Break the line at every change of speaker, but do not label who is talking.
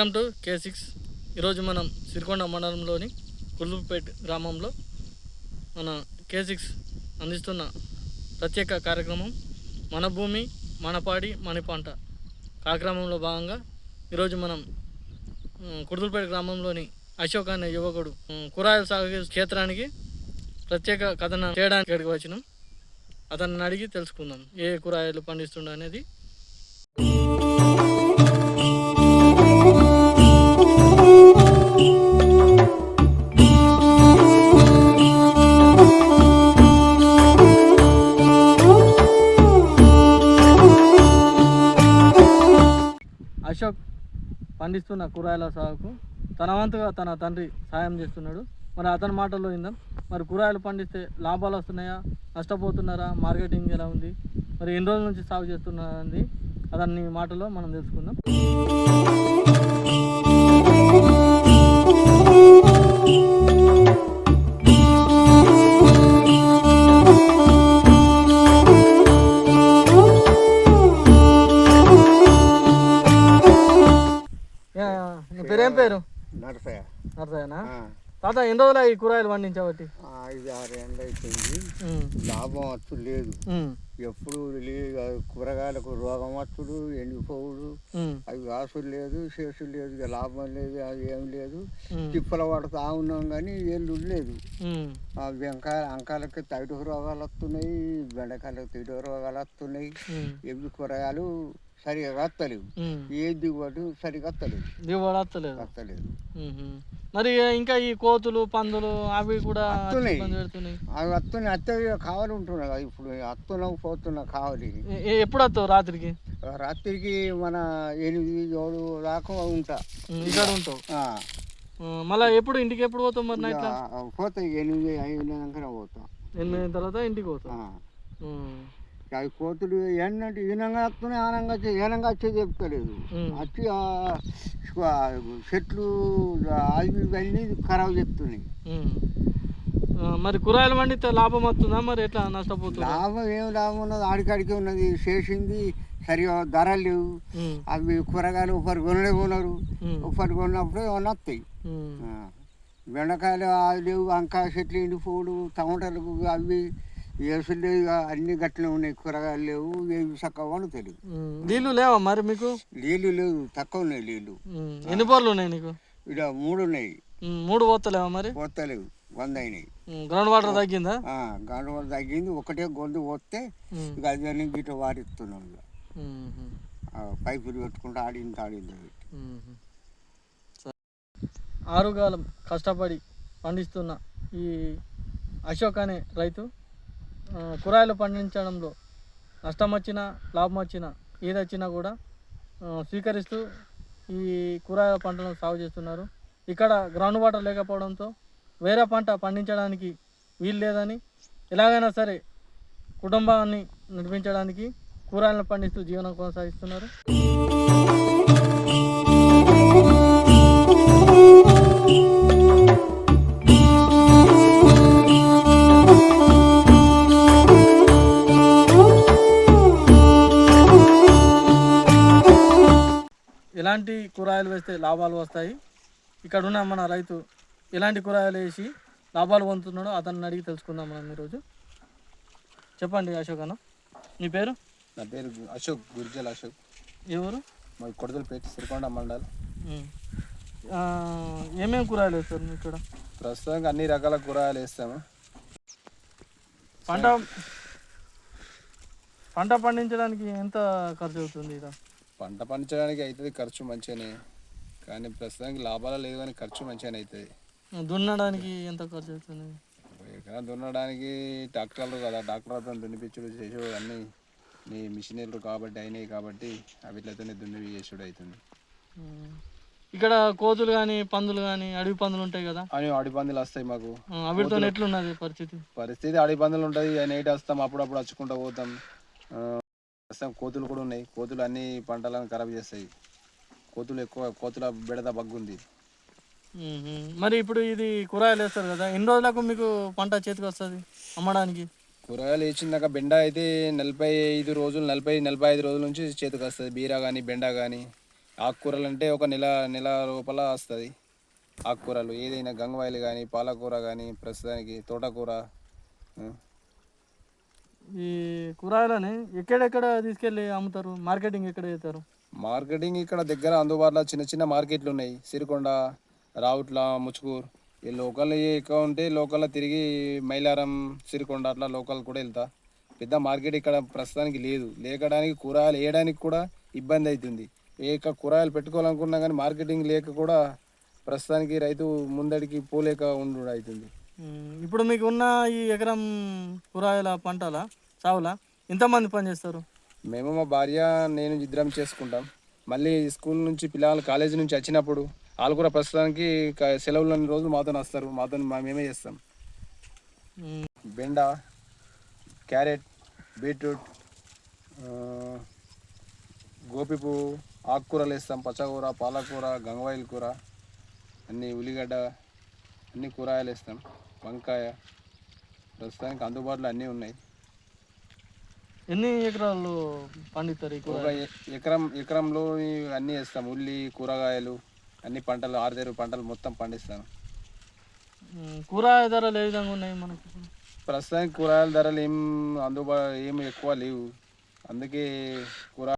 Welcome to K six. ఈరోజు మనం సిరికొండ మండలంలోని కుల్లుపేట్ గ్రామంలో మన కే సిక్స్ అందిస్తున్న ప్రత్యేక కార్యక్రమం మన భూమి మన పాడి మన పంట. కార్యక్రమంలో భాగంగా ఈరోజు మనం కుర్దులపేట గ్రామంలోని అశోక్ అనే యువకుడు ఉమ్, కూరగాయల సాగు క్షేత్రానికి ప్రత్యేక కథనం చేయడానికి ఇక్కడికి వచ్చినాం. అతన్ని అడిగి తెలుసుకుందాం ఏ కూరగాయలు పండిస్తుండ అనేది. పండిస్తున్న కూరగాయల సాగుకు తన వంతుగా తన తండ్రి సాయం చేస్తున్నాడు. మరి అతని మాటల్లో ఇందాం మరి కూరగాయలు పండిస్తే లాభాలు వస్తున్నాయా? నష్టపోతున్నారా? మార్కెటింగ్ ఎలా ఉంది? మరి ఎన్ని రోజుల నుంచి సాగు చేస్తున్నారని అతని మాటలో మనం తెలుసుకుందాం. నీ పేరేం పేరు?
నరసయ్య.
నరసయ్యనా? తాత ఎన్ని రోజులు ఈ కూరగాయలు పండించబట్టి
ఐదు ఆరు ఎండ అయిపోయింది లాభం వచ్చు లేదు. ఎప్పుడు కూరగాయలకు రోగం వచ్చుడు ఎండిపోవుడు. అవి కాసుడు లేదు చేసుడు లేదు ఇక లాభం లేదు అది ఏం లేదు. తిప్పల పడుతా ఉన్నాం కానీ ఏళ్ళు లేదు. వెంకాయ అంకాలకి తైటు రోగాలు వస్తున్నాయి బెండకాయలకు తిడు రోగాలు వస్తున్నాయి. ఎవి కూరగాయలు సరిగా
ఉమ్.
ఏ దిగుబడి సరిగా కత్తలేదు.
దిగుబడి వస్తలేదు ఉహుం. మరి ఇంకా ఈ కోతులు పందులు అవి కూడా
అవి వస్తున్నాయి అత్త కావాలి ఉంటున్నాయి కదా ఇప్పుడు. వస్తున్నాం పోతున్నా కావాలి.
ఎప్పుడు వస్తావు రాత్రికి?
రాత్రికి మన ఎనిమిది ఏడు దాకా ఉంటా.
ఇక్కడ ఉంటావు. మళ్ళీ ఎప్పుడు ఇంటికి ఎప్పుడు పోతావు మరి నైట్
ఇక పోతా ఎనిమిది అయినాకనే పోతాం.
ఎనిమిది తర్వాత ఇంటికి
ఇక అవి కోతులు ఏంటంటే ఈనంగా వస్తున్నాయి ఆనంగా వచ్చి ఏనంగా వచ్చే చెప్తలేదు. వచ్చి చెట్లు అవి ఇవన్నీ ఖరాబ్ చెప్తున్నాయి.
మరి కూరగాయలు పండితే లాభం వస్తుందా? మరి ఎట్లా నష్టపోతుందా?
లాభం ఏం లాభం ఉన్నది? ఆడికాడికి ఉన్నది. చేసింది సరిగా ధరలు లేవు. అవి కూరగాయలు ఒకరు కొనలే కొనరు. ఒకరు కొన్నప్పుడు ఏమన్నా వస్తాయి బెండకాయలు అవి లేవు వంకాయ చెట్లు ఎండిపోవుడు టమాటాలు అవి వేసులు ఇక అన్ని గట్లనే ఉన్నాయి కూరగాయలు లేవు ఏవి చక్కగా
ఉమ్. నీళ్ళు లేవా మరి మీకు?
నీళ్ళు లేవు తక్కువ ఉన్నాయి నీళ్ళు
ఎన్ని బోర్లు ఉన్నాయి నీకు?
ఇక్కడ మూడు ఉన్నాయి.
మూడు పోతలేవా మరి?
పోతలేవు వంద అయినాయి.
గ్రౌండ్ వాటర్ తగ్గిందా?
గాండ తగ్గింది ఒకటే గొంతు పోతే ఇక అదే గిట్ట వారిస్తున్నాం పైపులు పెట్టుకుంటూ ఆడింది ఆడింది.
ఆరుగాలం కష్టపడి పండిస్తున్న ఈ అశోక్ అనే రైతు కూరగాయలు పండించడంలో నష్టం వచ్చినా లాభం వచ్చినా ఏదొచ్చినా కూడా స్వీకరిస్తూ ఈ కూరగాయల పంటలను సాగు చేస్తున్నారు. ఇక్కడ గ్రౌండ్ వాటర్ లేకపోవడంతో వేరే పంట పండించడానికి వీలు లేదని ఎలాగైనా సరే కుటుంబాన్ని నడిపించడానికి కూరగాయలను పండిస్తూ జీవనం కొనసాగిస్తున్నారు. ఎలాంటి కూరగాయలు వేస్తే లాభాలు వస్తాయి? ఇక్కడ ఉన్న మన రైతు ఎలాంటి కూరగాయలు వేసి లాభాలు పొందుతున్నాడో అతన్ని అడిగి తెలుసుకుందాం మనం ఈరోజు. చెప్పండి అశోక్ అన్న. మీ పేరు?
నా పేరు అశోక్ గురిజల్ అశోక్.
ఎవరు?
మాది కొడదలపేట సిరికొండ మండల్.
ఏమేమి కూరగాయలు వేస్తారు మీరు ఇక్కడ?
ప్రస్తుతానికి అన్ని రకాల కూరగాయలు వేస్తాము.
పంట పంట పండించడానికి ఎంత ఖర్చు అవుతుంది ఇక్కడ
పంట పండించడానికి అవుతుంది ఖర్చు మంచిగానే కానీ ప్రస్తుతానికి లాభాలు లేదు కానీ ఖర్చు మంచిగానే అవుతుంది.
దున్నడానికి ఎంత ఖర్చు అవుతుంది?
ఎకరా దున్నడానికి ట్రాక్టర్లు కదా ట్రాక్టర్తో దున్నిపించుడు చేసుడు అన్నీ. నీ మిషనరీలు కాబట్టి అయినాయి కాబట్టి అవిట్లతోనే దున్ని చేసుడు అవుతుంది.
ఇక్కడ కోతులు కానీ పందులు కానీ అడవి పందులు ఉంటాయి కదా?
అని అడి పందులు వస్తాయి మాకు.
ఆ, వీటితో ఎట్లున్నది పరిస్థితి?
పరిస్థితి అడి పందులు ఉంటుంది నైట్ వస్తాం అప్పుడప్పుడు వచ్చుకుంటూ పోతాం. వస్తాం కోతులు కూడా ఉన్నాయి. కోతులు అన్ని పంటలను ఖరాబ్ చేస్తాయి. కోతులు ఎక్కువ కోతుల బెడద బగ్గుంది.
మరి ఇప్పుడు ఇది కూరగాయలు వేస్తారు కదా ఎన్ని రోజులకు మీకు పంట చేతికి వస్తుంది అమ్మడానికి?
కూరగాయలు వేసిందాక బెండ అయితే నలభై ఐదు రోజులు నలభై నలభై ఐదు రోజుల నుంచి చేతికి వస్తుంది. బీర కానీ బెండ కానీ ఆకుకూరలు అంటే ఒక నెల నెల లోపల వస్తుంది. ఆకుకూరలు ఏదైనా గంగవాయిలు కానీ పాలకూర కానీ ప్రస్తుతానికి తోటకూర
ఈ కూరగాయలని ఎక్కడెక్కడ తీసుకెళ్ళి అమ్ముతారు? మార్కెటింగ్ ఎక్కడ చేస్తారు?
మార్కెటింగ్ ఇక్కడ దగ్గర అందుబాటులో చిన్న చిన్న మార్కెట్లు ఉన్నాయి. సిరికొండ రావుట్ల ముచ్కూర్ ఈ లోకల్ ఎక్కువ ఉంటే లోకల్లో తిరిగి మైలారం సిరికొండ అట్లా లోకల్ కూడా వెళ్తా. పెద్ద మార్కెట్ ఇక్కడ ప్రస్తుతానికి లేదు. లేకడానికి కూరగాయలు వేయడానికి కూడా ఇబ్బంది అవుతుంది. ఏక కూరగాయలు పెట్టుకోవాలనుకున్నా కానీ మార్కెటింగ్ లేక కూడా ప్రస్తుతానికి రైతు ముందడికి పోలేక ఉండు అవుతుంది
ఇప్పుడు మీకు ఉన్న ఈ ఎకరం కూరగాయల పంటల? సాగులా ఎంతమంది పని చేస్తారు?
మేము మా భార్య నేను ఇద్దరం చేసుకుంటాం. మళ్ళీ స్కూల్ నుంచి పిల్లలు కాలేజీ నుంచి వచ్చినప్పుడు వాళ్ళు కూడా ప్రస్తుతానికి సెలవులు రోజులు మాతో వస్తారు. మాతో మేమే చేస్తాం. బెండ క్యారెట్ బీట్రూట్ గోపి పువ్వు ఆకుకూరలు వేస్తాం. పచ్చకూర పాలకూర గంగవాయిల కూర అన్ని ఉల్లిగడ్డ అన్ని కూరగాయలు వేస్తాం. వంకాయ ప్రస్తుతానికి అందుబాటులో అన్నీ ఉన్నాయి.
ఎన్ని ఎకరాలు పండిస్తారు ఈ
ఒక
కూరగాయలు?
ఎ- ఎకరం ఎకరంలో అన్నీ వేస్తాం. ఉల్లి కూరగాయలు అన్ని పంటలు ఆరుదేరు పంటలు మొత్తం పండిస్తాను
ఉమ్, కూరగాయ ధరలు ఏ విధంగా ఉన్నాయి మనకి ఇప్పుడు?
ప్రస్తుతానికి కూరగాయల ధరలు ఏం అందుబా ఏం ఎక్కువ లేవు. అందుకే కూర